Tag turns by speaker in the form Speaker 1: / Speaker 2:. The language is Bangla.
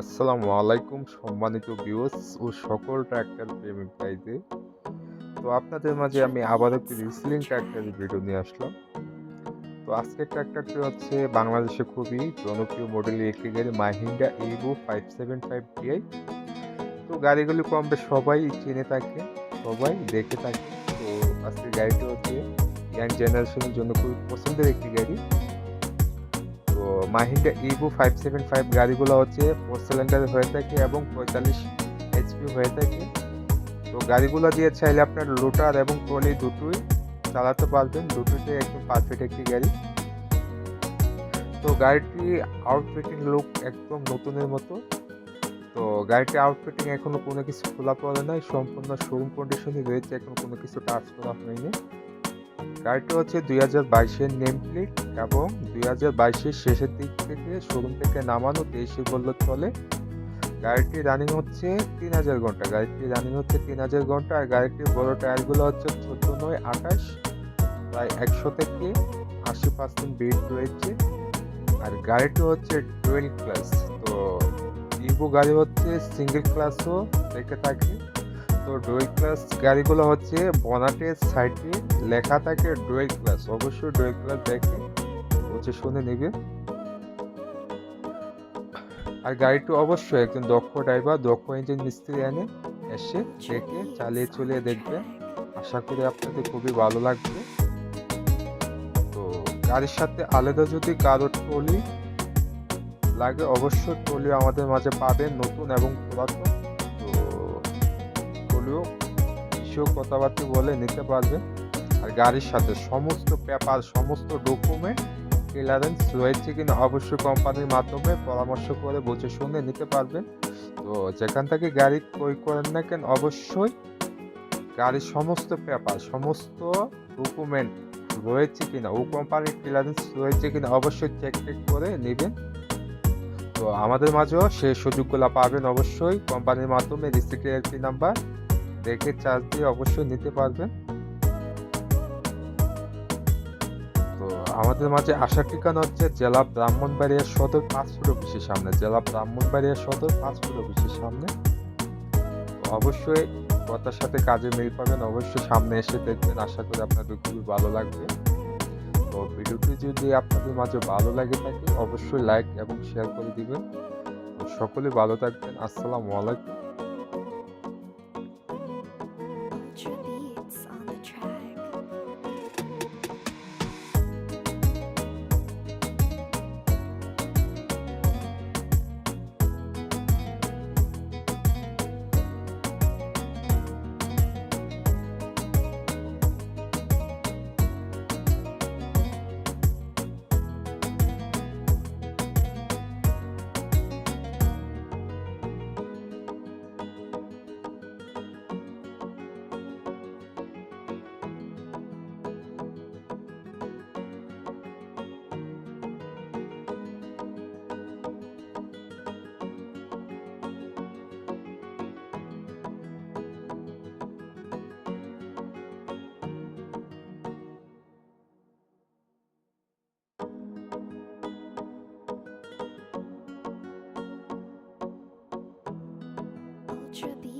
Speaker 1: আসসালামু আলাইকুম সম্মানিত ভিউয়ার্স ও সকল ট্র্যাক্টর প্রেমিক ভাইদের। তো আপনাদের মাঝে আমি আবার একটি রিসলিং ট্র্যাক্টরের ভিডিও নিয়ে আসলাম। তো আজকের ট্র্যাক্টরটি হচ্ছে বাংলাদেশে খুবই জনপ্রিয় মডেলের একটি গাড়ি Mahindra Yuvo five seven five DI তো গাড়িগুলি কম বেশ সবাই চিনে থাকে, সবাই দেখে থাকে। তো আজকের গাড়িটি হচ্ছে ইয়াং জেনারেশনের জন্য খুবই পছন্দের একটি গাড়ি। তো Mahindra Yuvo five seven five গাড়িগুলো হচ্ছে ফোর সিলিন্ডার হয়ে থাকে এবং পঁয়তাল্লিশ এইচপি হয়ে থাকে। তো গাড়িগুলো দিয়ে চাইলে আপনার লোটার এবং ট্রলি দুটোই চালাতে পারবেন। দুটোতে একদম পারফেক্ট একটি গাড়ি। তো গাড়িটি আউটফিটিং লুক একদম নতুনের মতো। তো গাড়িটি আউটফিটিং এখনও কোনো কিছু খোলা পড়ে নাই। সম্পূর্ণ শোরুম কন্ডিশনই রয়েছে। এখনও কোনো কিছু টাচ করা হয়নি। গাড়িটি হচ্ছে দুই হাজার বাইশের নেম প্লেট এবং দুই হাজার বাইশের শেষের দিক থেকে শোরুম থেকে নামানো তেইশে বলল চলে। গাড়িটি রানিং হচ্ছে তিন হাজার ঘণ্টা। গাড়িটি রানিং হচ্ছে তিন হাজার ঘণ্টা। আর গাড়িটির বড় টায়ারগুলো হচ্ছে চোদ্দ নয়, আঠাশ প্রায় একশো থেকে আশি পার্সেন্ট বেড রয়েছে। আর গাড়িটি হচ্ছে ডুয়েল ক্লাস তো ইভো গাড়ি হচ্ছে সিঙ্গেল ক্লাসও দেখে থাকি। তো ডুয়েল ক্লাস গাড়িগুলো হচ্ছে বনাটের সাইডে লেখা থাকে ডুয়েল ক্লাস, অবশ্যই ডুয়েল ক্লাস দেখে বুঝে শুনে নেবে। আর গাড়িটি অবশ্যই একজন দক্ষ ড্রাইভার, দক্ষ ইঞ্জিন মিস্ত্রি এনে এসে দেখে চালিয়ে চলিয়ে দেখবে। আশা করি আপনাদের খুবই ভালো লাগবে। তো গাড়ির সাথে আলাদা যদি কারও ট্রলি লাগে, অবশ্যই ট্রলি আমাদের মাঝে পাবেন নতুন এবং পুরাতন। তো ট্রলিও কথাবার্তা বলে নিতে পারবেন আর গাড়ির সাথে সমস্ত পেপার, সমস্ত ডকুমেন্ট ক্লিয়ারেন্স রয়েছে কিনা অবশ্যই কোম্পানির মাধ্যমে পরামর্শ করে বুঝে শুনে নিতে পারবেন তো যেখান থেকে গাড়ি ক্রয় করেন না কেন অবশ্যই গাড়ির সমস্ত পেপার, সমস্ত ডকুমেন্ট রয়েছে কিনা ও কোম্পানির ক্লিয়ারেন্স রয়েছে কিনা অবশ্যই চেক টেক করে নেবেন। তো আমাদের মাঝেও সেই সুযোগগুলো পাবেন অবশ্যই। কোম্পানির মাধ্যমে রিসিপ্ট নাম্বার দেখে চার্জ দিয়ে অবশ্যই নিতে পারবেন। তো আমাদের মাঝে আসার ঠিকানা হচ্ছে জেলা ব্রাহ্মণবাড়িয়া সদর পাঁচ ফুট অফিসের সামনে। জেলা ব্রাহ্মণবাড়িয়া সদর পাঁচ ফুট অফিসের সামনে। অবশ্যই কথার সাথে কাজে মিল পাবেন। অবশ্যই সামনে এসে দেখবেন। আশা করি আপনাদের খুবই ভালো লাগবে। তো ভিডিওটি যদি আপনাদের মাঝে ভালো লাগে থাকে, অবশ্যই লাইক এবং শেয়ার করে দিবেন। সকলে ভালো থাকবেন। আসসালামু আলাইকুম।
Speaker 2: trippy